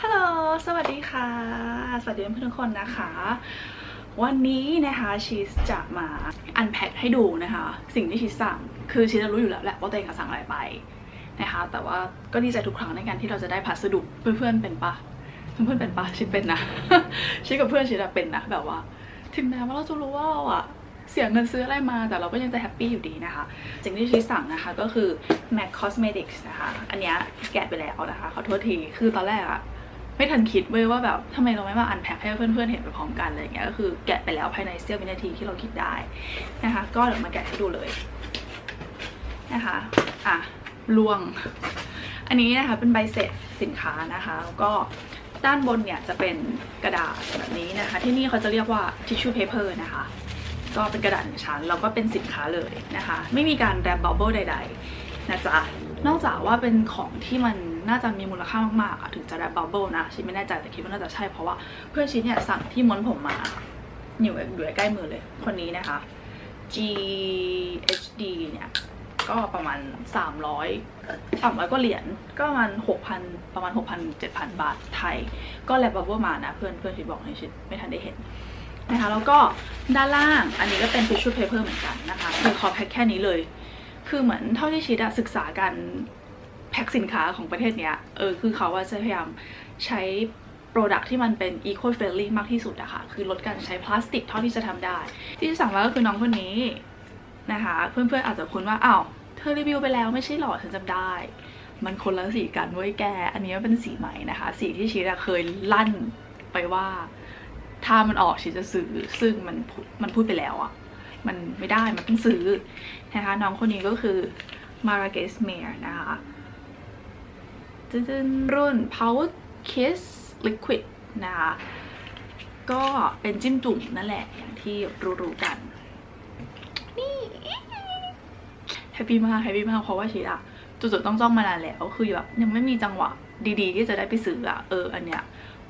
ฮัลโหล สวัสดีค่ะ สวัสดีเพื่อนทุกคนนะคะ วันนี้นะคะชีสจะมาอันแพ็คให้ดูนะคะ สิ่งที่ชีสสั่ง คือชีสรู้อยู่แล้วแหละว่าตัวเองสั่งอะไรไปนะคะ แต่ว่าก็ดีใจทุกครั้งในการที่เราจะได้พัสดุเพื่อนๆเป็นปะเพื่อนๆเป็นปะชีสเป็นนะชีสกับเพื่อนชีสเป็นนะแบบว่า ถึงแม้ว่าเราจะรู้ว่าเราอะเสียเงินซื้ออะไรมาแต่เราก็ยังจะแฮปปี้อยู่ดีนะคะ สิ่งที่ชีสสั่งนะคะก็คือ MAC Cosmetics นะคะ อันนี้แกะไปแล้วนะคะ ขอโทษที คือตอนแรกอะ ไม่ทันคิดเว้ยว่าแบบทำไมเราไม่มาอันแพ็คให้เพื่อนๆเห็นไปพร้อมกันอะไรอย่างเงี้ยก็คือแกะไปแล้วภายในเสี้ยววินาทีที่เราคิดได้นะคะ ก็เดี๋ยวมาแกะให้ดูเลยนะคะอะลวง อันนี้นะคะเป็นใบเสร็จสินค้านะคะแล้วก็ด้านบนเนี่ยจะเป็นกระดาษแบบนี้นะคะ ที่นี่เขาจะเรียกว่า tissue paper นะคะก็เป็นกระดาษหนึ่งชั้นแล้วก็เป็นสินค้าเลยนะคะ ไม่มีการแรปบับเบิลใด ๆ นะจ๊ะ นอกจากว่าเป็นของที่มันน่าจะมีมูลค่ามากๆอะถึงจะแรปบับเบิลนะชินไม่แน่ใจแต่คิดว่าน่าจะใช่เพราะว่าเพื่อนชินเนี่ยสั่งที่ม้วนผมมาอยู่อยู่ใกล้มือเลย คนนี้นะคะ GHD เนี่ยก็ประมาณ 300 300ก็เหรียญก็ประมาณ 6,000 ประมาณ 6,000 7,000 บาทไทย ก็แลบบับเบิลมานะ เพื่อนเพื่อนชินบอกในชินไม่ทันได้เห็นนะคะแล้วก็ด้านล่างอันนี้ก็เป็น tissue paper เหมือนกันนะคะคือขอแพ็คแค่นี้เลย คือเหมือนเท่าที่ชิดอะศึกษาการแพ็คสินค้าของประเทศเนี้ยเออคือเขาว่าจะพยายามใช้ Product ที่มันเป็น eco friendly มากที่สุดอะค่ะ คือลดการใช้พลาสติกเท่าที่จะทำได้ ที่สั่งมาก็คือน้องคนนี้นะคะ เพื่อนๆอาจจะคุ้นว่าอ้าวเธอรีวิวไปแล้วไม่ใช่หรอฉันจำได้ มันคนละสีกันเว้ยแก อันนี้เป็นสีใหม่นะคะ สีที่ชิดอะเคยลั่นไปว่า ถ้ามันออกฉันจะซื้อซึ่งมันมันพูดไปแล้วอะ มันไม่ได้มันต้องซื้อนะคะน้องคนนี้ก็คือ m a r a g e s m a r นะคะจึ้นรุ่น Power Kiss Liquid นะคะก็เป็นจิ้มจุ่มนั่นแหละอย่างที่รู้ๆกันนี่แฮปปี้มากแฮปปี้มากเพราะว่าชีอะจุดๆต้องจ้องมานานแล้วคือแบบยังไม่มีจังหวะดีๆ ที่จะได้ไปซื้ออะเอออันเนี้ย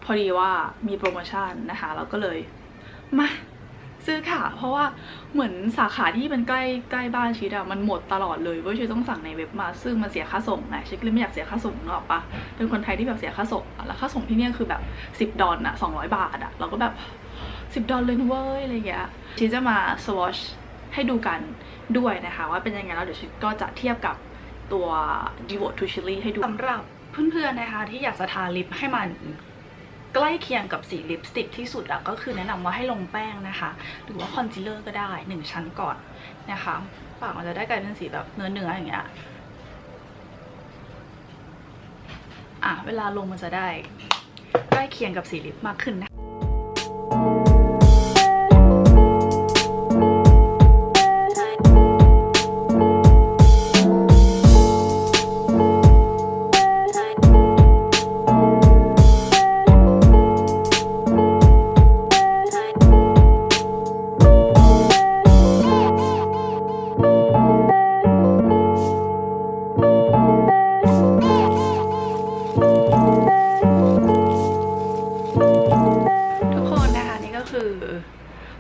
พอดีว่ามีโปรโมชั่นนะคะเราก็เลยมา ซื้อค่ะ เพราะว่าเหมือนสาขาที่เป็นใกล้ใกล้บ้านชิดอะมันหมดตลอดเลยเว่าชิดต้องสั่งในเว็บมา ซึ่งมันเสียค่าส่งไงชิดก็เลยไม่อยากเสียค่าส่งนึกออกปะเป็นคนไทยที่แบบเสียค่าส่งแล้วค่าส่งที่เนี่ยคือแบบ 10 ดอลลาร์อะ200 บาทอะเราก็แบบ 10 ดอลเลยเว้ยอะไรเงี้ยชิดจะมาสวอชให้ดูกันด้วยนะคะ ว่าเป็นยังไงแล้วเดี๋ยวชิดก็จะเทียบกับตัว Devote to Chili ให้ดูสำหรับเพื่อนๆนะคะที่อยากจะทาลิปให้มัน ใกล้เคียงกับสีลิปสติกที่สุดอะก็คือแนะนำว่าให้ลงแป้งนะคะ หรือว่าคอนซีลเลอร์ก็ได้หนึ่งชั้นก่อนนะคะปากมันจะได้กลายเป็นสีแบบเนื้อเนื้อๆอย่างเงี้ยอะเวลาลงมันจะได้ใกล้เคียงกับสีลิปมากขึ้นนะ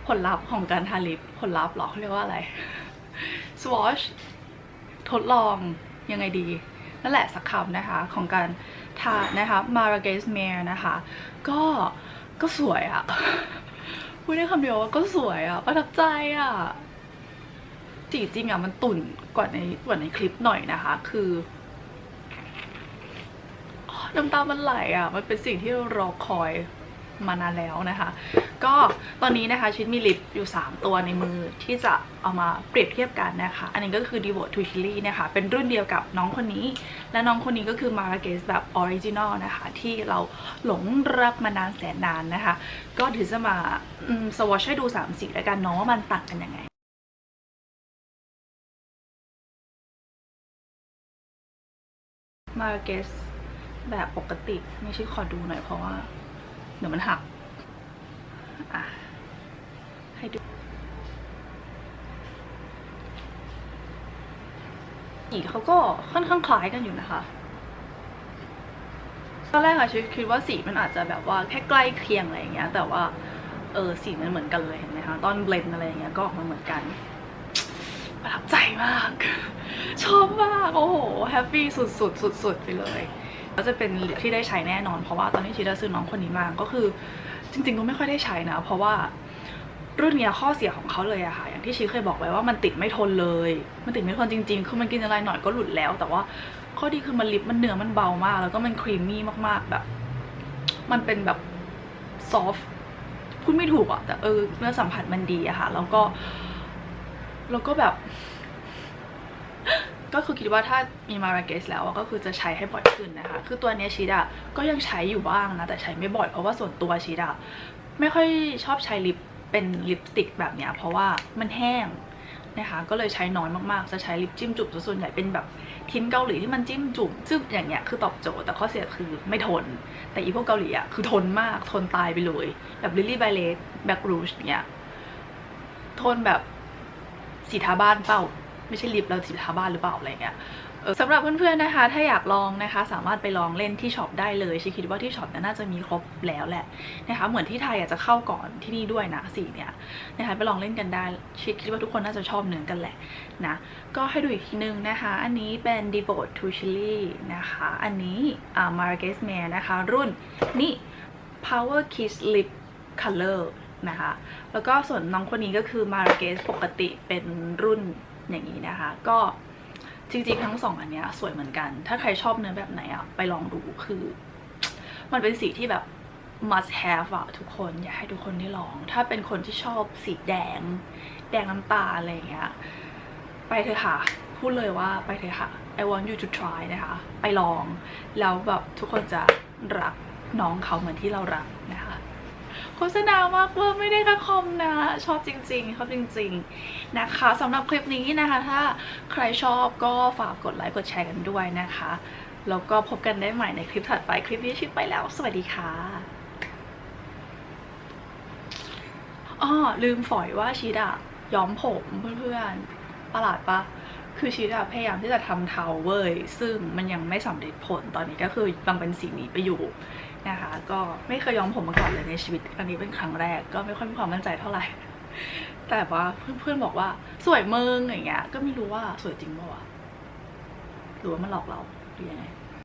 ผลลัพธ์ของการทาลิปผลลัพธ์หรอเขาเรียกว่าอะไร swatch ทดลองยังไงดี นั่นแหละสักคำนะคะ ของการทานะคะ m a r a g e s m a r นะคะ ก็ก็สวยอะพูดได้คำเดียวว่าก็สวยอะประทับใจอะจริงอะมันตุ่นกว่าในกว่าในคลิปหน่อยนะคะ คือน้ำตามันไหลอะมันเป็นสิ่งที่เรารอคอย มานานแล้วนะคะ ก็ตอนนี้นะคะชิดมีลิปอยู่ 3 ตัวในมือที่จะเอามาเปรียบเทียบกันนะคะ อันนี้ก็คือ Devote to Chili นะคะ เป็นรุ่นเดียวกับน้องคนนี้ และน้องคนนี้ก็คือ Marrakesh แบบออริจินอลนะคะ ที่เราหลงรักมานานแสนนานนะคะ ก็ถือจะมาสวอชให้ดู 3 สีแล้วกันเนาะว่ามันต่างกันยังไง Marrakesh แบบปกติไม่ใช่ขอดูหน่อยเพราะว่า เดี๋ยวมันหักให้ดูสีเขาก็ค่อนข้างคล้ายกันอยู่นะคะตอนแรกอะชิคิดว่าสีมันอาจจะแบบว่าแค่ใกล้เคียงอะไรอย่างเงี้ย แต่ว่าเออสีมันเหมือนกันเลยเห็นไหมคะตอนเบลนด์อะไรอย่างเงี้ยก็ออกมาเหมือนกันประทับใจมาก ชอบมาก โอ้โห แฮปปี้สุดๆสุดๆไปเลย ก็จะเป็นลิปที่ได้ใช้แน่นอน เพราะว่าตอนที่ชีดาซื้อน้องคนนี้มาก็คือจริงๆก็ไม่ค่อยได้ใช้นะ เพราะว่ารุ่นเนี้ยข้อเสียของเขาเลยอะค่ะ อย่างที่ชีเคยบอกไว้ว่ามันติดไม่ทนเลย มันติดไม่ทนจริง ๆ คือมันกินอะไรหน่อยก็หลุดแล้ว แต่ว่าข้อดีคือมันลิปมันเนื้อมันเบามาก แล้วก็มันครีมมี่มากๆแบบ มันเป็นแบบซอฟพูดไม่ถูกอะแต่เออเนื้อสัมผัสมันดีอะค่ะ แล้วก็แล้วก็แบบ ก็คือคิดว่าถ้ามีมาราเกสแล้วก็คือจะใช้ให้บ่อยขึ้นนะคะ คือตัวเนี้ยชีดอะก็ยังใช้อยู่บ้างนะ แต่ใช้ไม่บ่อยเพราะว่าส่วนตัวชีดอะไม่ค่อยชอบใช้ลิปเป็นลิปสติกแบบเนี้ยเพราะว่ามันแห้งนะคะก็เลยใช้น้อยมากๆ จะใช้ลิปจิ้มจุ่มส่วนใหญ่เป็นแบบทินเกาหลีที่มันจิ้มจุ่มซึ่งอย่างเงี้ยคือตอบโจทย์แต่ข้อเสียคือไม่ทน แต่อีพวกเกาหลีอะคือทนมากทนตายไปเลย แบบลิลลี่ไบเลสแบ็กรูชเนี้ยทนแบบสีทาบ้านเปล่า ไม่ใช่ลิปแล้วสีทาบ้านหรือเปล่าอะไรเงี้ยเออสำหรับเพื่อนๆนะคะ ถ้าอยากลองนะคะ สามารถไปลองเล่นที่ช็อปได้เลยชิคิดว่าที่ช็อปน่าจะมีครบแล้วแหละนะคะ เหมือนที่ไทยอาจจะเข้าก่อนที่นี่ด้วยนะสีเนี่ยนะคะไปลองเล่นกันได้ชิคิดว่าทุกคนน่าจะชอบเนื้อกันแหละนะก็ให้ดูอีกทีนึงนะคะ อันนี้เป็น Devote to Chili นะคะ อันนี้อ่า Marrakesh Mare นะคะ รุ่นนี่ Power Kiss Lip Color นะคะ แล้วก็ส่วนน้องคนนี้ก็คือ Marrakesh ปกติเป็นรุ่น อย่างนี้นะคะ ก็จริงๆทั้งสองอันเนี้ยสวยเหมือนกัน ถ้าใครชอบเนื้อแบบไหนอะไปลองดูคือ มันเป็นสีที่แบบ must have อะทุกคนอยากให้ทุกคนได้ลอง ถ้าเป็นคนที่ชอบสีแดง แดงน้ำตาลอะไรอย่างเงี้ยไปเถอะค่ะ พูดเลยว่าไปเถอะค่ะ I want you to try นะคะ ไปลอง แล้วแบบทุกคนจะรักน้องเขาเหมือนที่เรารักนะคะ โฆษณามากเวอร์ไม่ได้ค่าคอมนะ ชอบจริงๆชอบจริง ๆนะคะสำหรับคลิปนี้นะคะ ถ้าใครชอบก็ฝากกดไลค์กดแชร์กันด้วยนะคะ แล้วก็พบกันได้ใหม่ในคลิปถัดไปคลิปนี้ชิปไปแล้ว สวัสดีค่ะอ้อลืมฝอยว่าชีดอะย้อมผมเพื่อนๆประหลาดปะคือชีดอะพยายามที่จะทำเทาเว้ยซึ่งมันยังไม่สำเร็จผลตอนนี้ก็คือยังเป็นสีนี้ไปอยู่ นะคะ ก็ไม่เคยย้อมผมมาก่อนเลยในชีวิตอันนี้เป็นครั้งแรก ก็ไม่ค่อยมีความมั่นใจเท่าไหร่ แต่ว่าเพื่อนๆบอกว่าสวยมึงอย่างเงี้ย ก็ไม่รู้ว่าสวยจริงป่าวะหรือว่ามันหลอกเราหรือยังไง